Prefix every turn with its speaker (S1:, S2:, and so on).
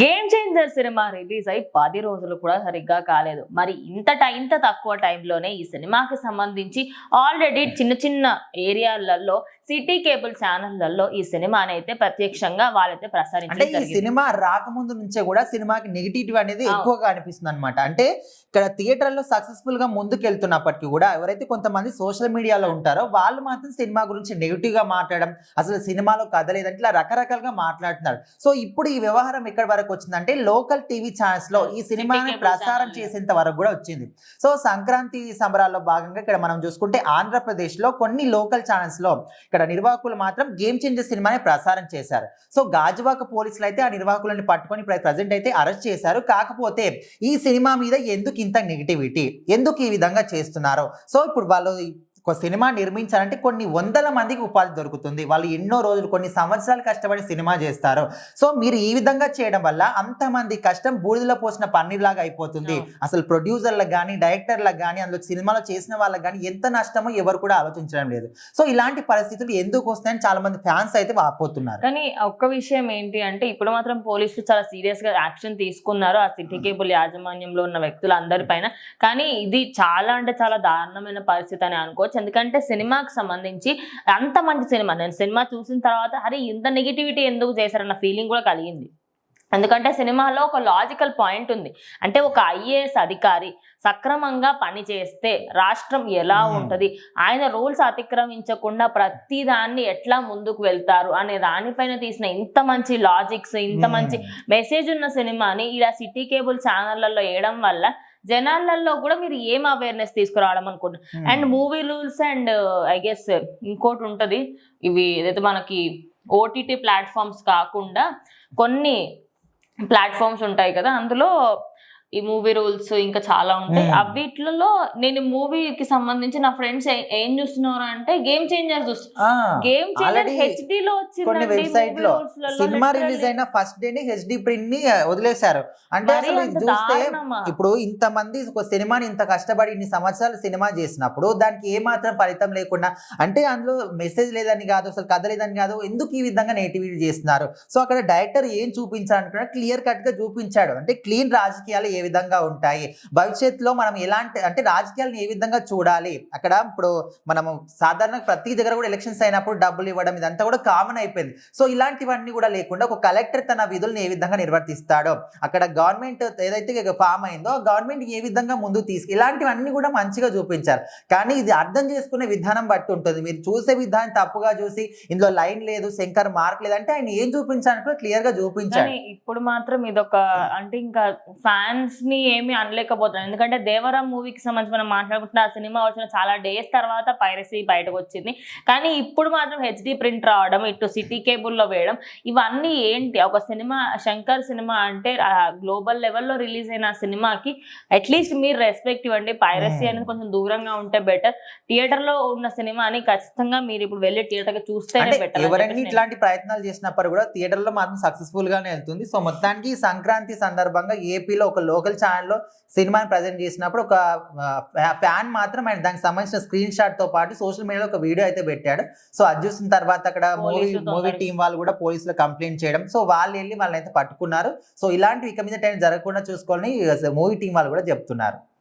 S1: Game changer cinema release అయి పది రోజులు కూడా సరిగ్గా కాలేదు. మరి ఇంత ఇంత తక్కువ టైంలోనే ఈ సినిమాకి సంబంధించి ఆల్రెడీ చిన్న చిన్న ఏరియాలలో సిటీ కేబుల్ ఛానళ్ళలో ఈ సినిమాని అయితే ప్రత్యక్షంగా వాళ్ళైతే
S2: అంటే
S1: ప్రసారించడం
S2: ఈ సినిమా రాకముందు నుంచే కూడా సినిమాకి నెగిటివ్ అనేది. ఎక్కువగా అనిపిస్తుంది అనమాట అంటే ఇక్కడ థియేటర్లో సక్సెస్ఫుల్గా ముందుకు వెళ్తున్నప్పటికీ కూడా ఎవరైతే కొంతమంది సోషల్ మీడియాలో ఉంటారో వాళ్ళు మాత్రం సినిమా గురించి నెగిటివ్గా మాట్లాడడం అసలు సినిమాలో కథ లేదంటే ఇలా రకరకాలుగా మాట్లాడుతున్నారు. సో ఇప్పుడు ఈ వ్యవహారం ఎక్కడి వరకు వచ్చిందంటే లోకల్ టీవీ ఛానల్స్లో ఈ సినిమాని
S1: cable
S2: ప్రసారం. చేసేంత వరకు కూడా వచ్చింది. సో సంక్రాంతి సంబరాల్లో భాగంగా ఇక్కడ మనం చూసుకుంటే ఆంధ్రప్రదేశ్లో కొన్ని లోకల్ ఛానల్స్లో ఇక్కడ నిర్వాహకులు మాత్రం గేమ్ చేంజర్ సినిమాని ప్రసారం చేశారు. సో గాజువాక పోలీసులు అయితే ఆ నిర్వాహకులను పట్టుకొని ప్రజెంట్ అయితే అరెస్ట్ చేశారు. కాకపోతే ఈ సినిమా మీద ఎందుకు ఇంత నెగిటివిటీ ఎందుకు ఈ విధంగా చేస్తున్నారు? సో ఇప్పుడు వాళ్ళు ఒక సినిమా నిర్మించాలంటే కొన్ని వందల మందికి ఉపాధి దొరుకుతుంది. వాళ్ళు ఎన్నో రోజులు కొన్ని సంవత్సరాలు కష్టపడి సినిమా చేస్తారు. సో మీరు ఈ విధంగా చేయడం వల్ల అంతమంది కష్టం బూడిదలో పోసిన పన్నీర్ లాగా అయిపోతుంది. అసలు ప్రొడ్యూసర్లకు కానీ డైరెక్టర్లకు కానీ అందులో సినిమాలో చేసిన వాళ్ళకి కానీ ఎంత నష్టమో ఎవరు కూడా ఆలోచించడం లేదు. సో ఇలాంటి పరిస్థితులు ఎందుకు వస్తాయని చాలా మంది ఫ్యాన్స్ అయితే వాపోతున్నారు.
S1: కానీ ఒక్క విషయం ఏంటి అంటే ఇప్పుడు మాత్రం పోలీసులు చాలా సీరియస్గా యాక్షన్ తీసుకున్నారు. ఆ సిటీ కేబుల్ యాజమాన్యంలో ఉన్న వ్యక్తులందరి పైన. కానీ ఇది చాలా అంటే చాలా దారుణమైన పరిస్థితి అని అనుకోవచ్చు. ఎందుకంటే సినిమాకి సంబంధించి అంత మంచి సినిమా నేను సినిమా చూసిన తర్వాత అరే ఇంత నెగిటివిటీ ఎందుకు చేశారన్న ఫీలింగ్ కూడా కలిగింది. ఎందుకంటే సినిమాలో ఒక లాజికల్ పాయింట్ ఉంది. అంటే ఒక ఐఏఎస్ అధికారి సక్రమంగా పని చేస్తే రాష్ట్రం ఎలా. ఉంటది? ఆయన రూల్స్ అతిక్రమించకుండా ప్రతి దాన్ని ఎట్లా ముందుకు వెళ్తారు? అనే దానిపైన తీసిన ఇంత మంచి లాజిక్స్ ఇంత మంచి మెసేజ్ ఉన్న సినిమాని ఇలా సిటీ కేబుల్ ఛానళ్ళలో వేయడం వల్ల జనాలలో కూడా మీరు ఏం అవేర్నెస్ తీసుకురావడం అనుకుంటున్నారు. And movie rules and I guess ఇంకోటి ఉంటది ఇవి ఏదైతే మనకి ఓటీటీ ప్లాట్ఫామ్స్ కాకుండా కొన్ని ప్లాట్ఫామ్స్ ఉంటాయి కదా అందులో ఈ మూవీ రూల్స్ ఇంకా చాలా ఉంటాయి. అవిట్లలో నేను మూవీకి సంబంధించి నా ఫ్రెండ్స్ ఏం చూస్తున్నారు అంటే గేమ్ చేంజర్ చూస్తున్నారు
S2: ఆ,
S1: గేమ్ చేంజర్ హెచ్డి లో
S2: కొన్ని
S1: వెబ్సైట్లో
S2: సినిమా. రిలీజ్ అయిన ఫస్ట్ డే ని హెచ్డి ప్రింట్ని వదిలేశారు అంటే అసలు చూస్తే? ఇప్పుడు ఇంత మంది ఒక సినిమాని ఇంత కష్టపడి ఇన్ని సంవత్సరాలు సినిమా చేసినప్పుడు దానికి ఏ మాత్రం ఫలితం లేకుండా అంటే అందులో మెసేజ్ లేదని కాదు అసలు కథ లేదని కాదు ఎందుకు ఈ విధంగా నెగిటివిటీ చేస్తున్నారు సో అక్కడ డైరెక్టర్ ఏం చూపించాలనుకున్నా క్లియర్ కట్గా చూపించాడు అంటే క్లీన్ రాజకీయాలు ఏ విధంగా ఉంటాయి. భవిష్యత్తులో మనం ఎలాంటి అంటే రాజకీయాలను ఏ విధంగా చూడాలి? అక్కడ ఇప్పుడు మనము సాధారణ ప్రతి దగ్గర కూడా ఎలక్షన్స్ అయినప్పుడు డబ్బులు ఇవ్వడం ఇదంతా కూడా కామన్ అయిపోయింది. సో ఇలాంటివన్నీ కూడా లేకుండా ఒక కలెక్టర్ తన విధులను ఏ విధంగా నిర్వర్తిస్తాడో అక్కడ గవర్నమెంట్ ఏదైతే ఫామ్ అయిందో గవర్నమెంట్ ఏ విధంగా ముందుకు తీసుకు ఇలాంటివన్నీ కూడా మంచిగా చూపించారు. కానీ ఇది అర్థం చేసుకునే విధానం బట్టి ఉంటుంది. మీరు చూసే విధానం తప్పుగా చూసి ఇందులో లైన్ లేదు శంకర్ మార్క్ లేదు అంటే ఆయన ఏం చూపించాలని కూడా క్లియర్గా
S1: చూపించాలి ఇప్పుడు మాత్రం ఇదొక అంటే ఇంకా ఫ్యాన్స్ ని ఏమి అనలేకపోతున్నాను. ఎందుకంటే దేవరం మూవీకి సంబంధించి మనం మాట్లాడుకుంటే ఆ సినిమా వచ్చిన చాలా డేస్ తర్వాత పైరసీ బయటకు వచ్చింది. కానీ ఇప్పుడు మాత్రం హెచ్డి ప్రింట్ రావడం ఇటు సిటీ కేబుల్లో వేయడం ఇవన్నీ ఏంటి? ఒక సినిమా శంకర్ సినిమా అంటే గ్లోబల్ లెవెల్లో రిలీజ్ అయిన సినిమాకి అట్లీస్ట్ మీరు రెస్పెక్ట్ ఇవ్వండి. పైరసీ. అనేది కొంచెం దూరంగా ఉంటే బెటర్. థియేటర్లో ఉన్న సినిమాని ఖచ్చితంగా మీరు ఇప్పుడు వెళ్ళి థియేటర్కి చూస్తేనే బెటర్
S2: ఎవరన్నీ ఇట్లాంటి ప్రయత్నాలు చేసినప్పుడు కూడా థియేటర్లో మాత్రం సక్సెస్ఫుల్ గానే వెళ్తుంది. సో మొత్తానికి సంక్రాంతి సందర్భంగా ఏపీలో ఒక లోకల్ ఛానల్లో సినిమాని ప్రజెంట్ చేసినప్పుడు ఒక ఫ్యాన్ మాత్రం ఆయన దానికి సంబంధించిన స్క్రీన్ షాట్తో పాటు సోషల్ మీడియాలో ఒక వీడియో అయితే పెట్టాడు. సో అది చూసిన తర్వాత అక్కడ మూవీ మూవీ టీం వాళ్ళు కూడా పోలీసులు కంప్లైంట్ చేయడం. సో వాళ్ళు వెళ్ళి వాళ్ళని అయితే పట్టుకున్నారు. సో ఇలాంటివి ఇక మీద జరగకుండా చూసుకోవాలని మూవీ టీం వాళ్ళు కూడా చెప్తున్నారు.